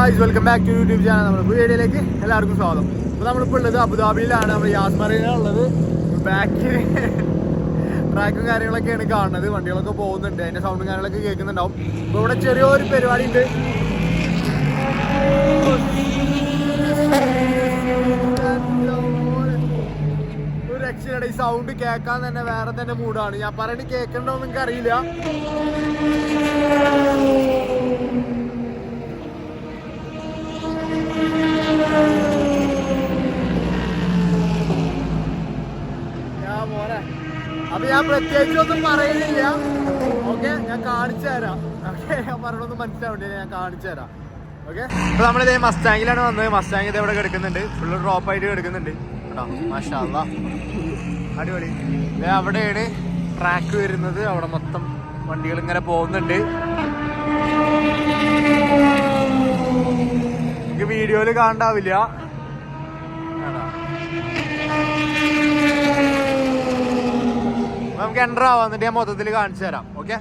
Guys welcome back to YouTube channel നമ്മുടെ വീഡിയോയിലേക്ക് എല്ലാവർക്കും സ്വാഗതം. അപ്പോൾ നമ്മളിപ്പോൾ ഉള്ളത് അബുദാബിയിലാണ്. നമ്മൾ യാസ്മറയിലാണ് ഉള്ളത്. ബാക്കിൽ ട്രാക്കും കാര്യങ്ങളൊക്കെയാണ് കാണുന്നത്. വണ്ടികളൊക്കെ പോകുന്നുണ്ട്. അതിന്റെ സൗണ്ടും കാര്യങ്ങളൊക്കെ കേൾക്കുന്നുണ്ടാവും. അപ്പോൾ ഇവിടെ ചെറിയൊരു പരിപാടി ഉണ്ട്. ഒരു രക്ഷയുടെ ഈ സൗണ്ട് കേൾക്കാൻ തന്നെ വേറെ തന്നെ മൂഡാണ് ഞാൻ പറയണത് കേൾക്കണ്ടോ എന്ന് എനിക്ക് അറിയില്ല ഞാൻ മോനെ അപ്പൊ ഞാൻ പ്രത്യേകിച്ചൊന്നും പറയുന്നില്ല. ഓക്കെ ഞാൻ കാണിച്ചു തരാം. ഓക്കെ ഞാൻ പറഞ്ഞൊന്നും മനസ്സിലാവണ്ടില്ല ഞാൻ കാണിച്ചു തരാം. ഓക്കെ അപ്പൊ നമ്മളിതേ മസ്റ്റാങ്കിലാണ് വന്നത്. മസ്റ്റാങ് ഇത് ഇവിടെ കിടക്കുന്നുണ്ട്. ഫുള്ള് ഡ്രോപ്പ് ആയിട്ട് കിടക്കുന്നുണ്ട്. കേട്ടോ മാഷാ. അടിപൊളി. അവിടെയാണ് ട്രാക്ക് വരുന്നത്. അവിടെ മൊത്തം വണ്ടികൾ ഇങ്ങനെ പോകുന്നുണ്ട്. എനിക്ക് വീഡിയോയിൽ കാണാവില്ല നമുക്ക് എന്റർ ആവാം എന്നിട്ട് ഞാൻ മൊത്തത്തിൽ കാണിച്ചു തരാം ഓക്കെ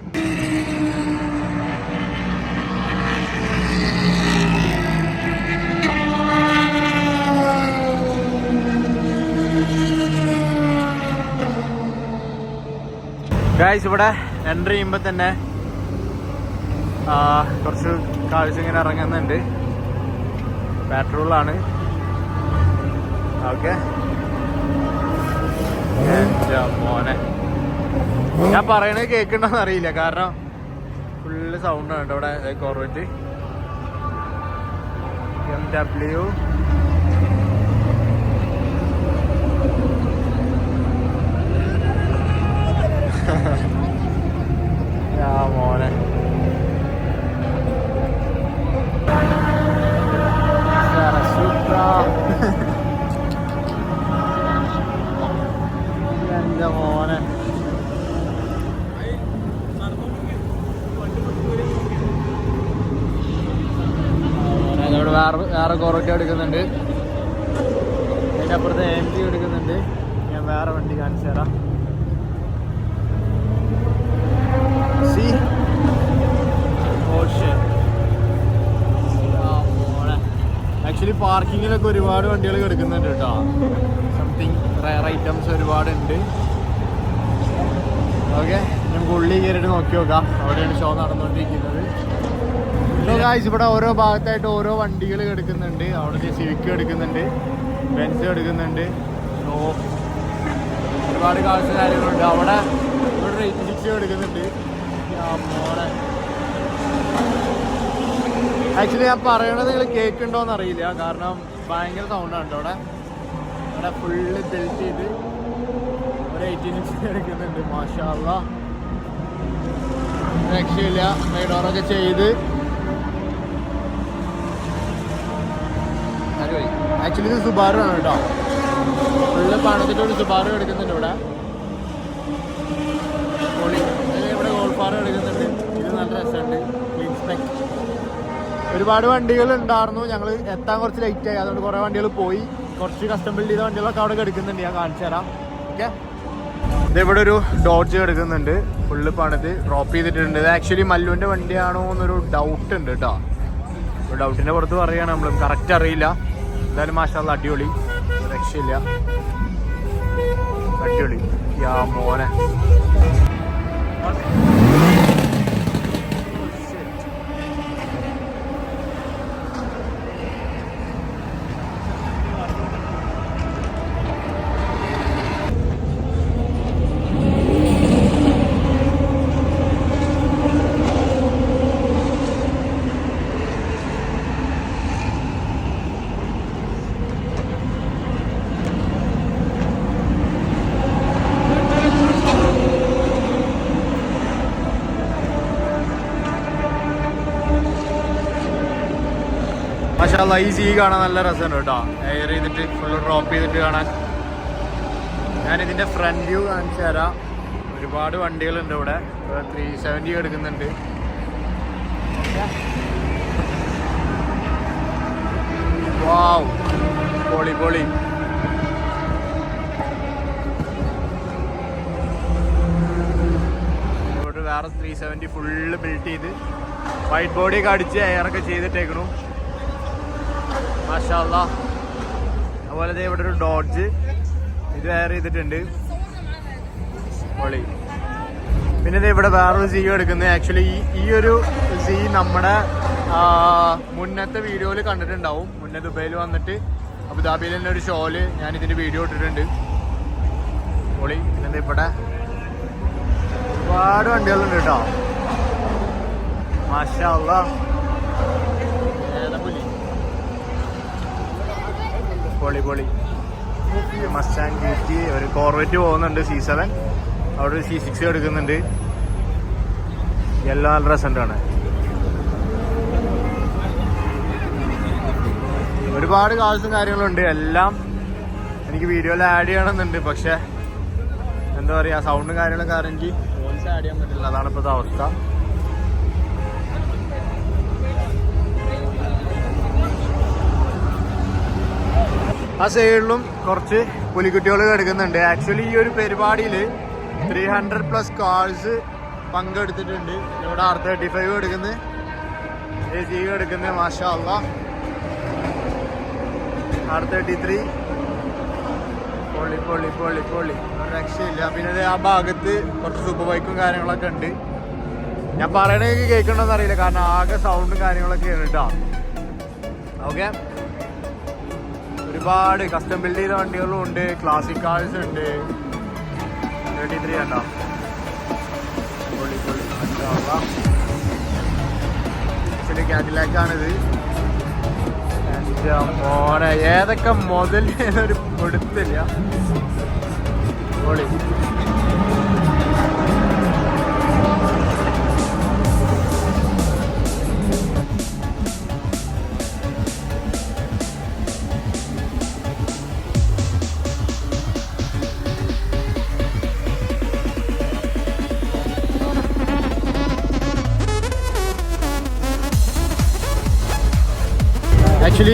ഗായ്സ് ഇവിടെ എന്റർ ചെയ്യുമ്പോൾ തന്നെ കുറച്ച് കാഴ്ച ഇങ്ങനെ ഇറങ്ങുന്നുണ്ട്. പെട്രോളാണ് ഓക്കെ മോനെ. ഞാൻ പറയണത് കേൾക്കണ്ടെന്ന് അറിയില്ല കാരണം ഫുള്ള് സൗണ്ട് ആണ് ഇവിടെ കോർവറ്റ്. എം ഡബ്ല്യു മോനെ. കുറൊക്കെ എടുക്കുന്നുണ്ട്. അതിന്റെ അപ്പുറത്ത് എം ജി എടുക്കുന്നുണ്ട്. ഞാൻ വേറെ വണ്ടി കാണിച്ചു തരാം. ആക്ച്വലി പാർക്കിങ്ങിലൊക്കെ ഒരുപാട് വണ്ടികൾ കിടക്കുന്നുണ്ട് കേട്ടോ. സംതിങ് റയർ ഐറ്റംസ് ഒരുപാടുണ്ട്. ഓക്കെ നമുക്ക് ഉള്ളി കയറിയിട്ട് നോക്കി നോക്കാം. അവിടെയാണ് ഷോ നടന്നുകൊണ്ടിരിക്കുന്നത്. ഇവിടെ ഓരോ ഭാഗത്തായിട്ട് ഓരോ വണ്ടികൾ എടുക്കുന്നുണ്ട്. അവിടെ സിവിക്ക് എടുക്കുന്നുണ്ട്. ബെൻസ് എടുക്കുന്നുണ്ട്. സോ ഒരുപാട് കാഴ്ച കാര്യങ്ങളുണ്ട്. അവിടെ ഇവിടെ റേറ്റ് സിക്സ് എടുക്കുന്നുണ്ട്. ആക്ച്വലി ഞാൻ പറയണത് നിങ്ങൾ കേൾക്കുന്നുണ്ടോന്ന് അറിയില്ല കാരണം ഭയങ്കര സൗണ്ടാണ് അവിടെ. അവിടെ ഫുള്ള് ബെൽറ്റ് ചെയ്ത് ഒരു എയ്റ്റീൻ സിക്സ് എടുക്കുന്നുണ്ട്. മാഷാള്ള രക്ഷയില്ല. മെയ്ഡോറൊക്കെ ചെയ്ത് ആക്ച്വലി ഇത് സുബാറു ആണ് കേട്ടോ. ഫുള്ള് പണത്തിന്റെ ഒരു സുബാറു എടുക്കുന്നുണ്ട് ഇവിടെ. ഇവിടെ ഗോൾഫാറ് എടുക്കുന്നുണ്ട്. ഇത് നല്ല രസമുണ്ട്. ക്ലീൻ സ്പെക് ഒരുപാട് വണ്ടികൾ ഉണ്ടായിരുന്നു. ഞങ്ങൾ എത്താൻ കുറച്ച് ലൈറ്റ് ആയി. അതുകൊണ്ട് കുറേ വണ്ടികൾ പോയി. കുറച്ച് കസ്റ്റം ബിൽഡ് ചെയ്ത വണ്ടികളൊക്കെ അവിടെ എടുക്കുന്നുണ്ട്. ഞാൻ കാണിച്ചു തരാം. ഓക്കെ ഇതിവിടെ ഒരു ഡോഡ്ജ് എടുക്കുന്നുണ്ട്. ഫുള്ള് പണിത് ഡ്രോപ്പ് ചെയ്തിട്ടുണ്ട്. ഇത് ആക്ച്വലി മല്ലുവിന്റെ വണ്ടിയാണോ എന്നൊരു ഡൗട്ട് ഉണ്ട് കേട്ടോ. ഡൗട്ടിന്റെ പുറത്ത് പറയുകയാണ് നമ്മൾ കറക്റ്റ് അറിയില്ല. എന്തായാലും മാഷാല്ല അടിപൊളി. രക്ഷയില്ല. അടിപൊളി. യാ മോനെ. മാഷാല്ല ഈ സീ കാണാൻ നല്ല രസമാണ് കേട്ടോ. എയർ ചെയ്തിട്ട് ഫുൾ ഡ്രോപ്പ് ചെയ്തിട്ട് കാണാൻ. ഇതിന്റെ ഫ്രണ്ട് വ്യൂ കാണിച്ചു തരാം. ഒരുപാട് വണ്ടികളുണ്ട് ഇവിടെ. ത്രീ സെവന്റി എടുക്കുന്നുണ്ട്. വാവ് പൊളി പൊളി. വേറെ ത്രീ സെവന്റി ഫുള്ള് ബിൽഡ് ചെയ്ത്. വൈറ്റ് ബോഡിയൊക്കെ അടിച്ച് എയറൊക്കെ ചെയ്തിട്ടേക്കണു. മാഷാല്ല. അതുപോലെ ഇവിടെ ഒരു ഡോഡ്ജ്. ഇത് വെയർ ചെയ്തിട്ടുണ്ട്. പൊളി. പിന്നെ ഇവിടെ വേറൊരു സീ എടുക്കുന്നത് ആക്ച്വലി ഈ ഒരു സീ നമ്മുടെ മുന്നത്തെ വീഡിയോയിൽ കണ്ടിട്ടുണ്ടാവും. മുന്നേ ദുബൈയിൽ വന്നിട്ട്. അബുദാബിയിൽ തന്നെ ഒരു ഷോയിൽ ഞാൻ ഇതിന്റെ വീഡിയോ ഇട്ടിട്ടുണ്ട്. പൊളി. പിന്നെ ഇവിടെ ഒരുപാട് വണ്ടികളുണ്ട് കേട്ടോ. മാഷാ അല്ലാ. ഏലപ്പുലി. പൊളി പൊളി മസ്റ്റാങ് ഗേറ്റി ഒരു കോർവെറ്റ് പോകുന്നുണ്ട് സി സെവൻ അവിടെ ഒരു സി സിക്സ് എടുക്കുന്നുണ്ട്. നല്ല രസമുണ്ടാണ് ഒരുപാട് കാഴ്സും കാര്യങ്ങളും ഉണ്ട്. എല്ലാം എനിക്ക് വീഡിയോയിൽ ആഡ് ചെയ്യണമെന്നുണ്ട്. പക്ഷേ എന്താ പറയുക സൗണ്ടും കാര്യങ്ങളൊക്കെ അറിയെങ്കിൽ വോയിസ് ആഡ് ചെയ്യാൻ പറ്റില്ല. അതാണ് ഇപ്പോഴത്തെ അവസ്ഥ. ആ സൈഡിലും കുറച്ച് പുലിക്കുട്ടികൾ കിടക്കുന്നുണ്ട്. ആക്ച്വലി ഈ ഒരു പരിപാടിയിൽ ത്രീ ഹൺഡ്രഡ് പ്ലസ് കാഴ്സ് പങ്കെടുത്തിട്ടുണ്ട്. ഇവിടെ ആർ തേർട്ടി ഫൈവ് എടുക്കുന്നത് എ സി എടുക്കുന്നത് മാഷാ ആർ തേർട്ടി ത്രീ പൊള്ളി പൊള്ളി പൊള്ളി പൊള്ളി. രക്ഷയില്ല. പിന്നെ ആ ഭാഗത്ത് കുറച്ച് സൂപ്പർ ബൈക്കും കാര്യങ്ങളൊക്കെ ഉണ്ട്. ഞാൻ പറയണത് കേൾക്കണമെന്ന് അറിയില്ല. കാരണം ആകെ സൗണ്ടും കാര്യങ്ങളൊക്കെയാണ് കേട്ടോ ഓക്കെ ഒരുപാട് കസ്റ്റം ബിൽഡ് ചെയ്ത വണ്ടികളും ഉണ്ട്. ക്ലാസിക് കാഴ്സ് ഉണ്ട് തേർട്ടി ത്രീ കണ്ടോ പൊളി കാറ്റിലാക്കാണിത് എന്റെ മോനെ ഏതൊക്കെ മുതൽ ഒരു കൊടുത്തില്ല പൊളി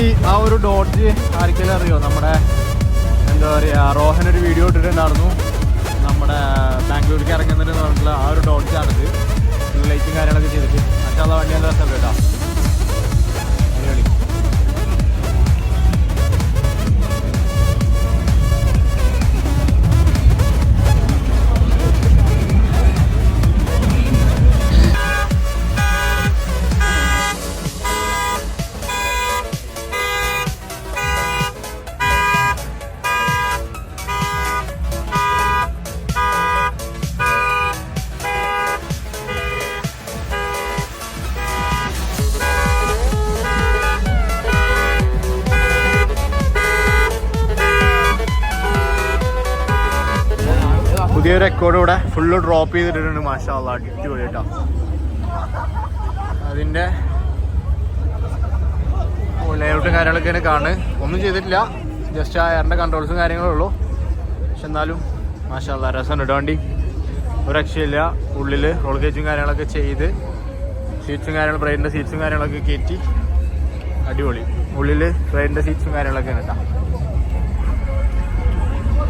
ആക്ച്വലി ആ ഒരു ഡോഡ്ജ് ആർക്കെങ്കിലും അറിയോ? നമ്മുടെ എന്താ പറയുക റോഹൻ ഒരു വീഡിയോ ഇട്ടിട്ടുണ്ടായിരുന്നു. നമ്മുടെ ബാംഗ്ലൂർക്ക് ഇറങ്ങുന്നതിന് പറഞ്ഞിട്ടുള്ള ആ ഒരു ഡോഡ്ജാണിത് ലൈറ്റും കാര്യങ്ങളൊക്കെ ചെയ്തിട്ട്. മറ്റുള്ള വണ്ടി നല്ല രസമുണ്ട് കേട്ടോ. ഫുള്ള് ഡ്രോപ്പ് ചെയ്തിട്ടുണ്ട് മാഷാള്ള അടിപൊളി കേട്ടോ അതിന്റെ ലേഔട്ടും കാര്യങ്ങളൊക്കെയാണ് കാണ് ഒന്നും ചെയ്തിട്ടില്ല. ജസ്റ്റ് ആ എയറിന്റെ കൺട്രോൾസും കാര്യങ്ങളേ ഉള്ളൂ. പക്ഷെ എന്നാലും മാഷാള്ള രസം ഇട്ടോ വണ്ടി ഒരു രക്ഷയില്ല ഉള്ളിൽ റോൾ കാര്യങ്ങളൊക്കെ ചെയ്ത് സീറ്റ്സും കാര്യങ്ങളും ബ്രെയിനിന്റെ സീറ്റ്സും കാര്യങ്ങളൊക്കെ കയറ്റി അടിപൊളി. ഉള്ളിൽ ട്രെയിനിന്റെ സീറ്റ്സും കാര്യങ്ങളൊക്കെ കേട്ടോ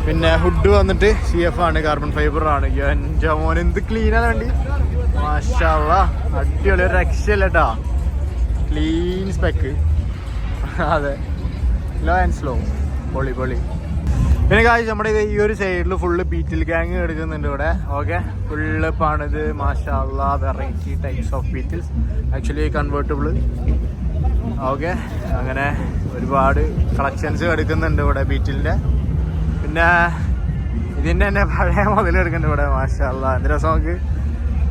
പിന്നെ ഹുഡ് വന്നിട്ട് സി എഫ് ആണ് കാർബൺ ഫൈബർ ആണ്. എന്റെ മോൻ എന്ത് ക്ലീനാണ് വണ്ടി. മാഷാള്ള അടിപൊളി ഒരു രക്ഷയില്ല കേട്ടാ ക്ലീൻ സ്പെക്ക് അതെ. ലോ ആൻഡ് സ്ലോ പൊളി പൊളി. പിന്നെ കാര്യം നമ്മുടെ ഇത് ഈ ഒരു സൈഡിൽ ഫുള്ള് ബീറ്റിൽ ഗ്യാങ് എടുക്കുന്നുണ്ട് ഇവിടെ. ഓക്കെ ഫുള്ള് പണിത് മാഷാള്ള variety types of Beetles actually convertible okay അങ്ങനെ ഒരുപാട് കളക്ഷൻസ് എടുക്കുന്നുണ്ട് ഇവിടെ ബീറ്റിലിന്റെ പിന്നെ ഇതിന്റെ തന്നെ പഴയ മുതൽ എടുക്കുന്നുണ്ട് ഇവിടെ മാഷല്ല. എന്ത് രസം നമുക്ക്?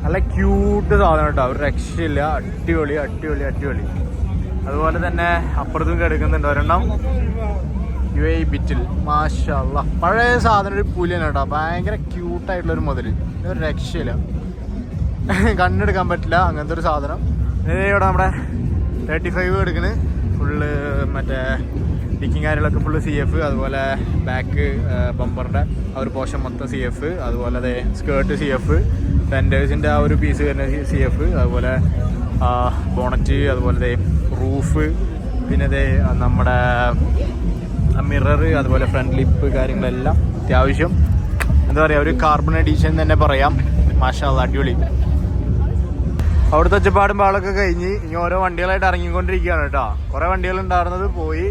നല്ല ക്യൂട്ട് സാധനം കേട്ടോ. ഒരു രക്ഷയില്ല. അടിപൊളി അടിപൊളി അടിപൊളി. അതുപോലെ തന്നെ അപ്പുറത്തും എടുക്കുന്നുണ്ട് ഒരെണ്ണം. യു എ ബിറ്റിൽ മാഷല്ല. പഴയ സാധനം ഒരു പുലിയാണ് കേട്ടോ. ഭയങ്കര ക്യൂട്ടായിട്ടുള്ള ഒരു മുതൽ ഒരു രക്ഷയില്ല. കണ്ണെടുക്കാൻ പറ്റില്ല അങ്ങനത്തെ ഒരു സാധനം. ഇവിടെ നമ്മുടെ തേർട്ടി ഫൈവ് എടുക്കുന്നത് ഫുള്ള് മറ്റേ ഡിക്കിങ് കാര്യങ്ങളൊക്കെ ഫുള്ള് സി എഫ് അതുപോലെ ബാക്ക് ബമ്പറിന്റെ ആ ഒരു പോർഷൻ മൊത്തം സി എഫ് അതുപോലെ അതെ സ്കേർട്ട് സി എഫ് ഫെൻഡേഴ്സിന്റെ ആ ഒരു പീസ് തന്നെ സി എഫ് അതുപോലെ ബോണറ്റ് അതുപോലെ റൂഫ് പിന്നെ ദേ നമ്മുടെ മിറർ അതുപോലെ ഫ്രണ്ട് ലിപ്പ് കാര്യങ്ങളെല്ലാം അത്യാവശ്യം എന്താ പറയുക ഒരു കാർബൺ എഡീഷൻ തന്നെ പറയാം. മാഷാ അല്ലാ, അടിപൊളി. അവിടുത്തെ ഒച്ചപ്പാടും പാളൊക്കെ കഴിഞ്ഞ് ഇനി ഓരോ വണ്ടികളായിട്ട് ഇറങ്ങിക്കൊണ്ടിരിക്കുകയാണ് കേട്ടോ. കുറേ വണ്ടികൾ ഉണ്ടായിരുന്നത് പോയി.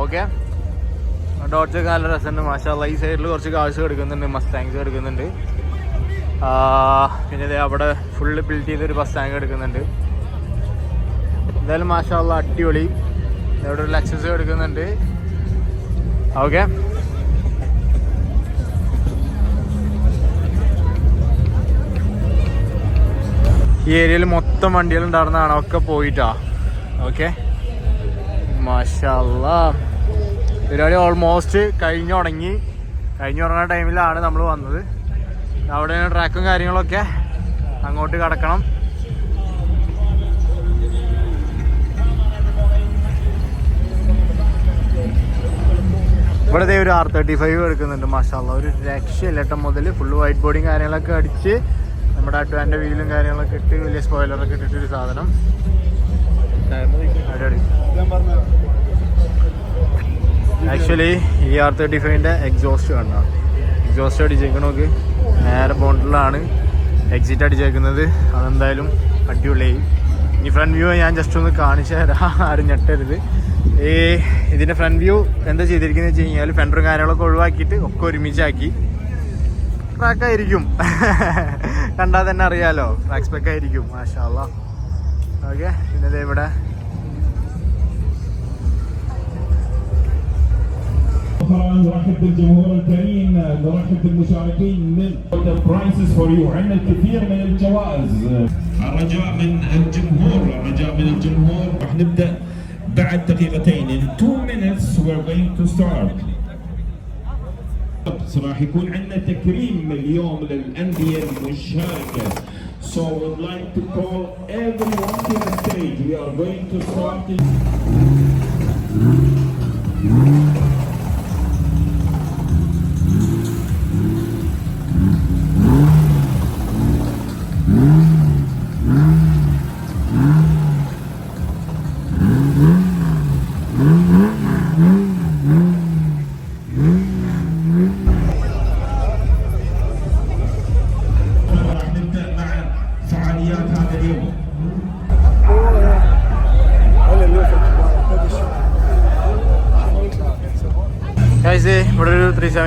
ഓക്കെ ഡോട്ട്സൊക്കെ നല്ല രസമുണ്ട്. മാഷാല്ല ഈ സൈഡിൽ കുറച്ച് കാഴ്ച എടുക്കുന്നുണ്ട് മസ്താങ്സ് എടുക്കുന്നുണ്ട്. പിന്നെ ദേ അവിടെ ഫുള്ള് ബിൽഡ് ചെയ്തൊരു ബസ് ടാങ്ക് എടുക്കുന്നുണ്ട്. എന്തായാലും മാഷാല്ല അടിപൊളി. ഇവിടെ ഒരു ലക്ഷസ് എടുക്കുന്നുണ്ട്. ഓക്കെ ഈ ഏരിയയിൽ മൊത്തം വണ്ടികൾ ഉണ്ടായിരുന്നതാണ് ഒക്കെ പോയിട്ടാ. ഓക്കെ പരിപാടി ഓൾമോസ്റ്റ് കഴിഞ്ഞു തുടങ്ങി. കഴിഞ്ഞു തുടങ്ങുന്ന ടൈമിലാണ് നമ്മൾ വന്നത്. അവിടെ ട്രാക്കും കാര്യങ്ങളൊക്കെ. അങ്ങോട്ട് കടക്കണം. ഇവിടെ ഒരു ആർ തേർട്ടി ഫൈവ് എടുക്കുന്നുണ്ട് മാഷാല്ല. ഒരു രക്ഷയില്ല ഏട്ടം മുതൽ ഫുള്ള് വൈറ്റ് ബോർഡിങ് കാര്യങ്ങളൊക്കെ അടിച്ച് നമ്മുടെ അഡ്വാന്റെ വീലും കാര്യങ്ങളൊക്കെ ഇട്ട് വലിയ സ്പോയിലറൊക്കെ ഇട്ടിട്ടൊരു സാധനം. ആക്ച്വലി ഈ ആർ തേർട്ടി ഫൈവിന്റെ എക്സോസ്റ്റ് കണ്ട എക്സോസ്റ്റ് അടിച്ചേക്കണ നോക്ക്. നേരെ ബോണ്ടിലാണ് എക്സിറ്റ് അടിച്ചേക്കുന്നത്. അതെന്തായാലും അടിപൊളിയായി. ഈ ഫ്രണ്ട് വ്യൂ ഞാൻ ജസ്റ്റ് ഒന്ന് കാണിച്ചു തരാം. ആരും ഞെട്ടരുത്. ഈ ഇതിന്റെ ഫ്രണ്ട് വ്യൂ എന്താ ചെയ്തിരിക്കുന്നത് വെച്ച് കഴിഞ്ഞാൽ ഫെൻഡറും കാര്യങ്ങളൊക്കെ ഒഴിവാക്കിയിട്ട് ഒക്കെ ഒരുമിച്ചാക്കി. ട്രാക്കായിരിക്കും കണ്ടാൽ തന്നെ അറിയാലോ. ട്രാക്ക് സ്പെക്ക് ആയിരിക്കും. മാഷാല്ല ഓക്കെ പിന്നെ ഇവിടെ شكرا نرحب بالجمهور الكريم نرحب بالمشاركين من برايسز فور يو عندنا الكثير من الجوائز. الرجاء من الجمهور الرجاء من الجمهور. راح نبدأ بعد دقيقتين. In two minutes we're going to start. راح يكون عندنا تكريم اليوم للأندية المشاركة. So we'd like to call everyone to the stage. We are going to start in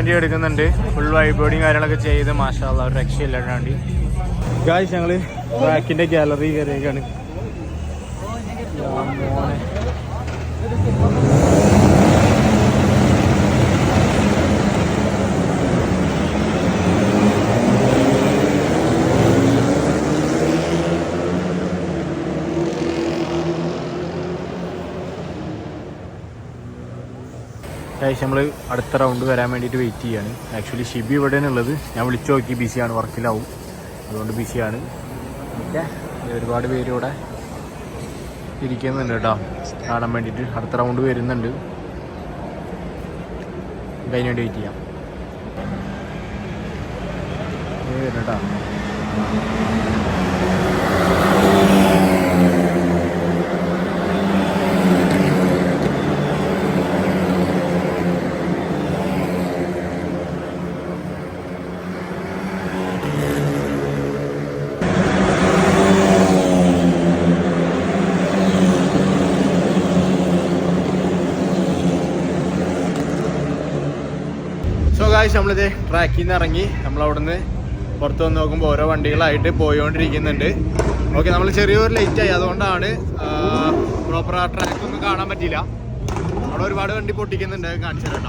three എടുക്കുന്നുണ്ട്. ഫുൾ വൈബോഡിയും കാര്യങ്ങളൊക്കെ ചെയ്ത് മാഷാല്ല ഒരു രക്ഷയില്ലാണ്ട് ഗായ്സ് ഞങ്ങൾ ബാക്കിന്റെ ഗാലറി കയറിയേക്കാണ് ഗൈസ് നമ്മൾ അടുത്ത റൗണ്ട് വരാൻ വേണ്ടിയിട്ട് വെയിറ്റ് ചെയ്യാണ്. ആക്ച്വലി ഷിബി ഇവിടെയാണ് ഉള്ളത് ഞാൻ വിളിച്ചു നോക്കി. ബിസിയാണ് വർക്കിലാവും. അതുകൊണ്ട് ബിസിയാണ്. ഓക്കെ. ഒരുപാട് പേര് ഇവിടെ ഇരിക്കുന്നുണ്ട് കേട്ടോ. കാണാൻ വേണ്ടിയിട്ട് അടുത്ത റൗണ്ട് വരുന്നുണ്ട്. അതിന് വേണ്ടി വെയിറ്റ് ചെയ്യാം? കേട്ടോ സോ കാശ് നമ്മളിത് ട്രാക്കിൽ നിന്ന് ഇറങ്ങി. നമ്മൾ അവിടുന്ന് പുറത്ത് വന്ന് നോക്കുമ്പോൾ ഓരോ വണ്ടികളായിട്ട് പോയിക്കൊണ്ടിരിക്കുന്നുണ്ട് ഓക്കെ നമ്മൾ ചെറിയൊരു ലേറ്റ് ആയി. അതുകൊണ്ടാണ് പ്രോപ്പർ ആ ട്രാക്ക് ഒന്നും കാണാൻ പറ്റിയില്ല. അവിടെ ഒരുപാട് വണ്ടി പൊട്ടിക്കുന്നുണ്ട്. കാണിച്ചു തരണ്ട.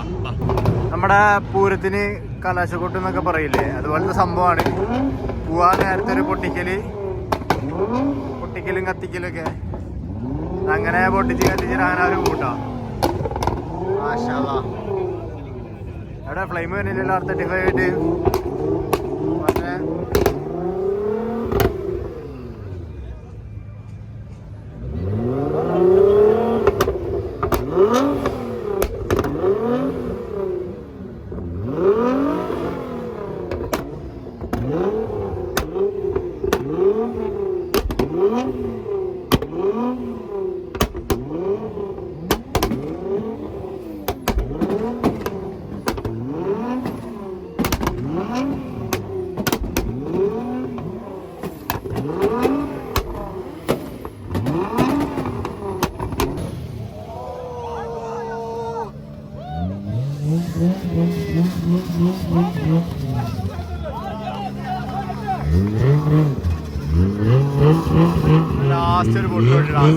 നമ്മുടെ പൂരത്തിന് കലാശക്കൊട്ട് എന്നൊക്കെ പറയില്ലേ? അതുപോലത്തെ സംഭവമാണ്. പോവാൻ നേരത്തെ ഒരു പൊട്ടിക്കൽ. പൊട്ടിക്കലും കത്തിക്കലൊക്കെ. അങ്ങനെ പൊട്ടിച്ച് കത്തിച്ചിട്ട് അങ്ങനെ ഒരു കൂട്ടാ. മാഷാ അല്ലാ. എവിടെ ഫ്ലെയിം വരുന്നില്ലല്ലോ ആർ തേർട്ടി ഫൈവ് ആയിട്ട്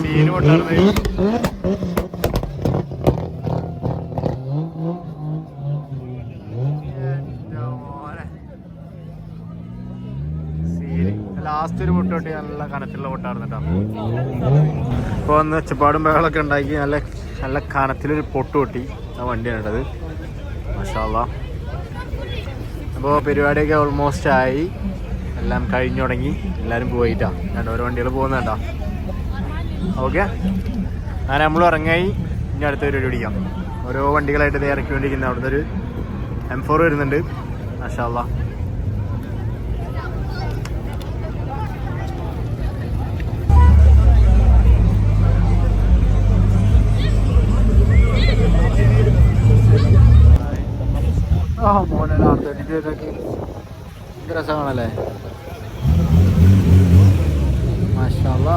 സീന് പൊട്ടാർന്ന് ലാസ്റ്റ് ഒരു പൊട്ടി നല്ല കനത്തിലുള്ള പൊട്ടായിരുന്നു കേട്ടോ. ഇപ്പൊ വന്ന് ഒച്ചപ്പാടും ബഹളൊക്കെ ഉണ്ടാക്കി നല്ല നല്ല കനത്തിലൊരു പൊട്ട് പൊട്ടി ആ വണ്ടിയാണ് ഉള്ളത് മഷാല്ല അപ്പോൾ പരിപാടിയൊക്കെ ഓൾമോസ്റ്റ് ആയി. എല്ലാം കഴിഞ്ഞു തുടങ്ങി. എല്ലാവരും പോയിട്ടാ. ഞാൻ ഓരോ വണ്ടികൾ പോകുന്നുണ്ടോ? ഓക്കെ. അങ്ങനെ നമ്മൾ ഇറങ്ങായി. ഇനി അടുത്ത പരിപാടി പിടിക്കാം ഓരോ വണ്ടികളായിട്ട് ഇത് വേണ്ടിയിരിക്കുന്ന അവിടുന്ന് ഒരു എം ഫോർ വരുന്നുണ്ട്. മഷാല്ല ആ മോനെ നാളത്തെ രസമാണല്ലേ? മാഷാല്ല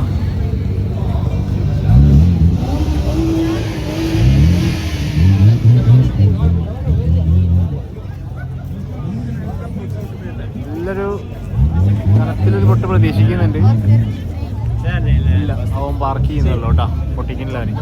നല്ലൊരു നിറത്തിലൊരു പൊട്ട് പ്രതീക്ഷിക്കുന്നുണ്ട്. ഇല്ല അവൻ പാർക്ക് ചെയ്യുന്നല്ലോ കേട്ടാ. പൊട്ടിക്കുന്നില്ല അവന്.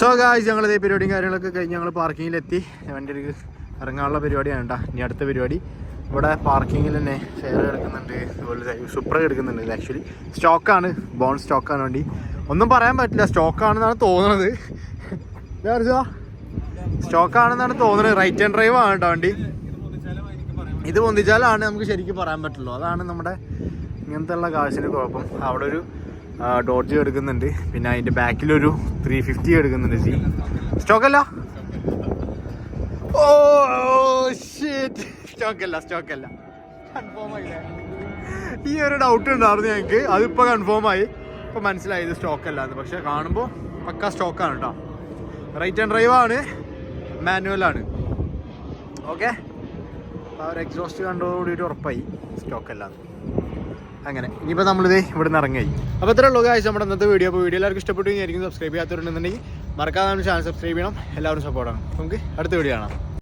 സോ ഗായ്സ് ഞങ്ങൾ ഇതേ പരിപാടിയും കാര്യങ്ങളൊക്കെ കഴിഞ്ഞ് ഞങ്ങൾ പാർക്കിങ്ങിലെത്തി വണ്ടി ഇറങ്ങാനുള്ള പരിപാടിയാണ് കേട്ടോ. ഇനി അടുത്ത പരിപാടി. ഇവിടെ പാർക്കിങ്ങിൽ തന്നെ ഷെയർ എടുക്കുന്നുണ്ട് അതുപോലെ സൂപ്പർ എടുക്കുന്നുണ്ട് ആക്ച്വലി സ്റ്റോക്കാണ് ബോൺ സ്റ്റോക്കാണ് വണ്ടി. ഒന്നും പറയാൻ പറ്റില്ല. സ്റ്റോക്കാണെന്നാണ് തോന്നുന്നത് സ്റ്റോക്കാണെന്നാണ് തോന്നുന്നത് റൈറ്റ് ആൻഡ് ഡ്രൈവ് ആണ് കേട്ടോ വണ്ടി. ഇത് പൊന്തിച്ചാലാണ് നമുക്ക് ശരിക്കും പറയാൻ പറ്റുള്ളൂ. അതാണ് നമ്മുടെ ഇങ്ങനത്തെ ഉള്ള കാശിന് കുഴപ്പം. അവിടെ ഒരു ഡോഡ്ജ് എടുക്കുന്നുണ്ട്. പിന്നെ അതിന്റെ ബാക്കിലൊരു ത്രീ ഫിഫ്റ്റി എടുക്കുന്നുണ്ട് സി സ്റ്റോക്കല്ല ഓ ഷീറ്റ് സ്റ്റോക്കല്ല സ്റ്റോക്കല്ല കൺഫേം ഈ ഒരു ഡൗട്ട് ഉണ്ടായിരുന്നു ഞങ്ങൾക്ക് അതിപ്പോൾ കൺഫേം ആയി. ഇപ്പോൾ മനസ്സിലായി ഇത് സ്റ്റോക്കല്ല എന്ന്. പക്ഷേ കാണുമ്പോൾ പക്ക ആണ് കേട്ടോ റൈറ്റ് ആൻഡ് ഡ്രൈവ് ആണ്. മാനുവൽ ആണ്. ഓക്കെ ഒരു എക്സോസ്റ്റ് കണ്ടോടുകൂടിയിട്ട് ഉറപ്പായി. സ്റ്റോക്ക് അല്ലാന്ന് അങ്ങനെ. ഇനിയിപ്പോൾ നമ്മളിത് ഇവിടെ നിന്ന് ഇറങ്ങായി അപ്പോൾ ഇത്രേ ഉള്ളൂ കാഴ്ച നമ്മുടെ ഇന്നത്തെ വീഡിയോ അപ്പോൾ വീഡിയോ എല്ലാവർക്കും ഇഷ്ടപ്പെട്ടു കഴിഞ്ഞായിരിക്കും സബ്സ്ക്രൈബ് ചെയ്യാത്തവരുണ്ടെന്നുണ്ടെങ്കിൽ മറക്കാതെ ചാനൽ സബ്സ്ക്രൈബ് ചെയ്യണം. എല്ലാവരും സപ്പോർട്ടാണ് നമുക്ക് അടുത്ത വീഡിയോ കാണാം.